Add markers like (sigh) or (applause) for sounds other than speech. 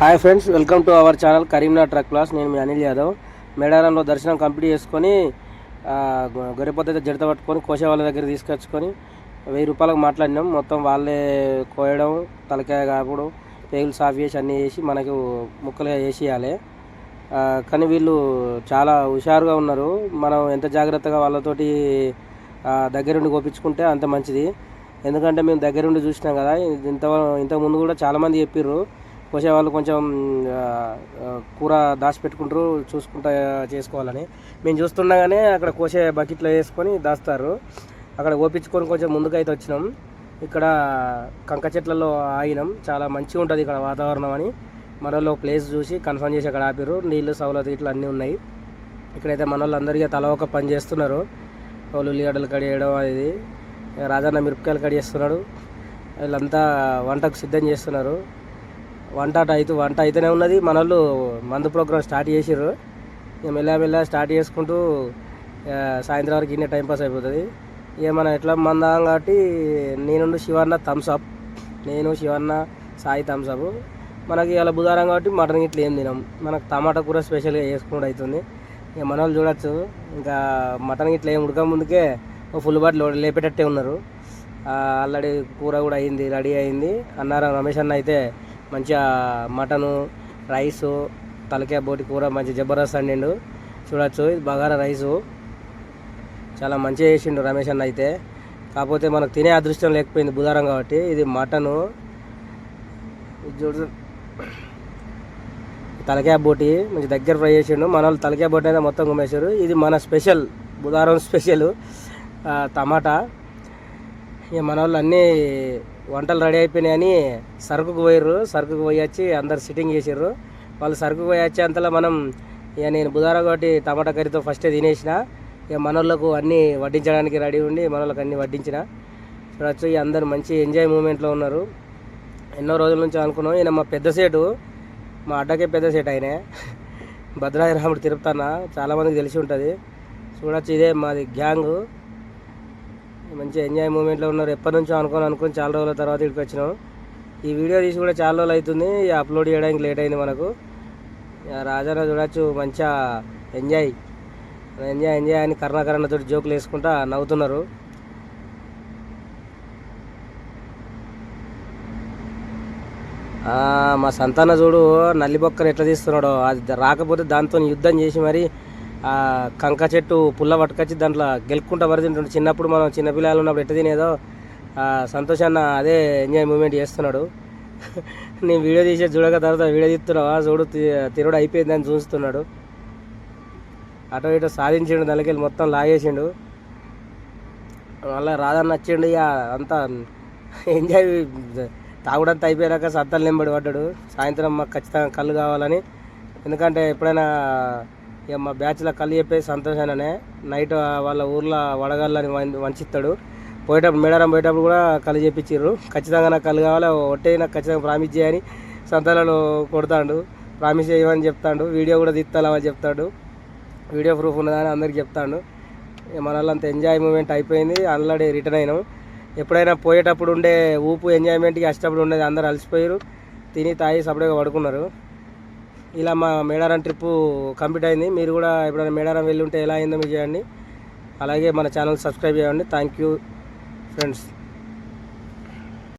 Hi friends welcome to our channel Karimnagar truck class. నేను మీ అనిల్ యాదవ్. మేడారంలో దర్శనం కంప్లీట్ చేసుకొని ఆ, గొర్రెపోత అయితే జడత పట్టుకొని కోసే వాళ్ళ దగ్గర తీసుకొచ్చుకొని వెయ్యి రూపాయలకు మాట్లాడినాం. మొత్తం వాళ్ళే కోయడం తలకాయ కాపుడు పేగులు సాఫ్ చేసి అన్నీ చేసి మనకు ముక్కలుగా వేసేయాలి కానీ వీళ్ళు చాలా హుషారుగా ఉన్నారు. మనం ఎంత జాగ్రత్తగా వాళ్ళతోటి దగ్గరుండి కోపించుకుంటే అంత మంచిది. ఎందుకంటే మేము దగ్గరుండి చూసినాం కదా ఇంత ఇంతకు ముందు కూడా చాలామంది చెప్పిర్రు. కోసే వాళ్ళు కొంచెం కూర దాచిపెట్టుకుంటారు చూసుకుంటా చేసుకోవాలని. మేము చూస్తుండగానే అక్కడ కోసే బకెట్లో వేసుకొని దాస్తారు. అక్కడ ఓపించుకొని కొంచెం ముందుకు అయితే వచ్చినాం. ఇక్కడ కంక చెట్లలో ఆగినాం. చాలా మంచిగా ఉంటుంది ఇక్కడ వాతావరణం అని. మనలో ప్లేస్ చూసి కన్ఫర్మ్ చేసి అక్కడ ఆపిర్రు. నీళ్ళు సౌలత్ ఇట్లా అన్నీ ఉన్నాయి. ఇక్కడైతే మన వాళ్ళందరికీ తల ఒక పని చేస్తున్నారు. వాళ్ళు ఉల్లిగడ్డలు కడిగేయడం అది. రాజన్న మిరపకాయలు కడిగేస్తున్నాడు వీళ్ళంతా వంటకు సిద్ధం చేస్తున్నారు. వంట అయితే వంట అయితేనే ఉన్నది. మన వాళ్ళు మందు ప్రోగ్రామ్ స్టార్ట్ చేసిర్రు. ఇక మెల్ల మెల్ల స్టార్ట్ చేసుకుంటూ సాయంత్రం వరకు ఇన్నే టైంపాస్ అయిపోతుంది. ఇక మనం ఎట్లా మందాం కాబట్టి నేను శివన్న థమ్స్అప్ నేను శివన్న సాయి థమ్స్అప్ మనకి ఇలా బుధవారం కాబట్టి మటన్ ఇట్లా ఏం తినాం. మనకు టమాటా కూర స్పెషల్గా చేసుకున్నట్టు అవుతుంది ఇక మన వాళ్ళు చూడొచ్చు. ఇంకా మటన్ ఇట్లా ఏం ఉడక ముందుకే ఫుల్ బాటిల్ లేపేటట్టే ఉన్నారు. ఆల్రెడీ కూర కూడా అయింది రెడీ అయింది. అన్నారం రమేష్ అన్న అయితే మంచిగా మటను రైసు తలకాయ బోటి కూర మంచి జబర్దస్త్ అండిండు చూడొచ్చు ఇది బగారా రైసు. చాలా మంచిగా చేసిండు రమేష్ అన్న అయితే. కాకపోతే మనకు తినే అదృష్టం లేకపోయింది బుధారం కాబట్టి ఇది మటను. ఇది చూడు. తలకాయ బోటి మంచి దగ్గర ఫ్రై చేసిండు. మన వాళ్ళు తలకాయ బోటి అయితే మొత్తం గుమ్మేశారు ఇది మన స్పెషల్ బుధారం స్పెషల్. టమాటా. ఇక మన వాళ్ళు అన్నీ వంటలు రెడీ అయిపోయినాయని సరుకుకు పోయారు సరుకుకు పోయి వచ్చి అందరు సిట్టింగ్ చేసారు వాళ్ళు సరుకు పోయి వచ్చే అంతలో మనం ఇక నేను బుధారా కాబట్టి టమాటా కర్రీతో ఫస్టే తినేసిన. ఇక మనోళ్ళకు అన్నీ వడ్డించడానికి రెడీ ఉండి మనోళ్ళకి అన్నీ వడ్డించిన. చూడొచ్చు ఇక అందరు మంచి ఎంజాయ్ మూమెంట్లో ఉన్నారు. ఎన్నో రోజుల నుంచి అనుకున్నాం. ఈయన మా పెద్ద సేటు. మా అడ్డకే పెద్ద సేట్ ఆయనే. భద్రాద్రి రాముడు తిరుపతన్న చాలామందికి తెలిసి ఉంటుంది. చూడొచ్చు ఇదే మాది గ్యాంగు. మంచి ఎంజాయ్ మూమెంట్లో ఉన్నారు. ఎప్పటి నుంచో అనుకొని అనుకొని చాలా రోజుల తర్వాత ఇక్కడికి వచ్చినాం. ఈ వీడియో తీసి కూడా చాలా రోజులు అవుతుంది. ఇక అప్లోడ్ చేయడానికి లేట్ అయింది మనకు. ఇక రాజారావు చూడొచ్చు మంచిగా ఎంజాయ్ ఎంజాయ్ ఎంజాయ్ అని కర్ణకరణతో జోకులు వేసుకుంటా నవ్వుతున్నారు. మా సంతాన చూడు నల్లి బొక్కను ఎట్లా తీస్తున్నాడో. అది రాకపోతే దాంతో యుద్ధం చేసి మరి కంక చెట్టు పుల్ల పట్టుకొచ్చి దాంట్లో గెలుక్కుంటా వరకు తింటుండే చిన్నప్పుడు మనం చిన్నపిల్లలు ఉన్నప్పుడు ఎట్ట తినేదో సంతోష్ అన్న అదే ఎంజాయ్ మూమెంట్ చేస్తున్నాడు. (laughs) నేను వీడియో తీసే చూడక తర్వాత వీడియో తీస్తున్నావా చూడు తి- తిరుడు అయిపోయిందని చూస్తున్నాడు. అటో ఇటో సాధించిండు దానికెళ్ళి మొత్తం లాగేసిండు. మళ్ళీ రాధన్న వచ్చిండు ఇక అంతా ఎంజాయ్ తాగుడంతా అయిపోయాక సత్తలు నింబడి పడ్డాడు. సాయంత్రం మాకు ఖచ్చితంగా కళ్ళు కావాలని. ఎందుకంటే ఎప్పుడైనా ఇక మా బ్యాచ్లో కళ్ళు చెప్పేసి సంతోషాననే నైట్ వాళ్ళ ఊర్లో వడగళ్ళని వం- వంచిస్తాడు. పోయేటప్పుడు మేడారం పోయేటప్పుడు కూడా కళ్ళు చెప్పించారు ఖచ్చితంగా నాకు కళ్ళు కావాలి ఒట్టే నాకు ఖచ్చితంగా ప్రామిస్ చేయని సంతానాలు కొడతాడు. ప్రామిస్ చేయమని చెప్తాడు. వీడియో కూడా తీస్తామని చెప్తాడు. వీడియో ప్రూఫ్ ఉన్నదని అందరికి చెప్తాడు. ఇక మన వాళ్ళంతా ఎంజాయ్ మూమెంట్ అయిపోయింది. ఆల్రెడీ రిటర్న్ అయినాం. ఎప్పుడైనా పోయేటప్పుడు ఉండే ఊపు ఎంజాయ్మెంట్కి వచ్చేటప్పుడు ఉండేది అందరు అలసిపోయారు తిని తాగి సపరేట్గా పడుకున్నారు. ఇలా మా మేడారం ట్రిప్పు కంప్లీట్ అయింది. మీరు కూడా ఎప్పుడైనా మేడారం వెళ్ళి ఉంటే ఎలా అయిందో మీరు చేయండి. అలాగే మన ఛానల్ సబ్స్క్రైబ్ చేయండి. Thank you friends.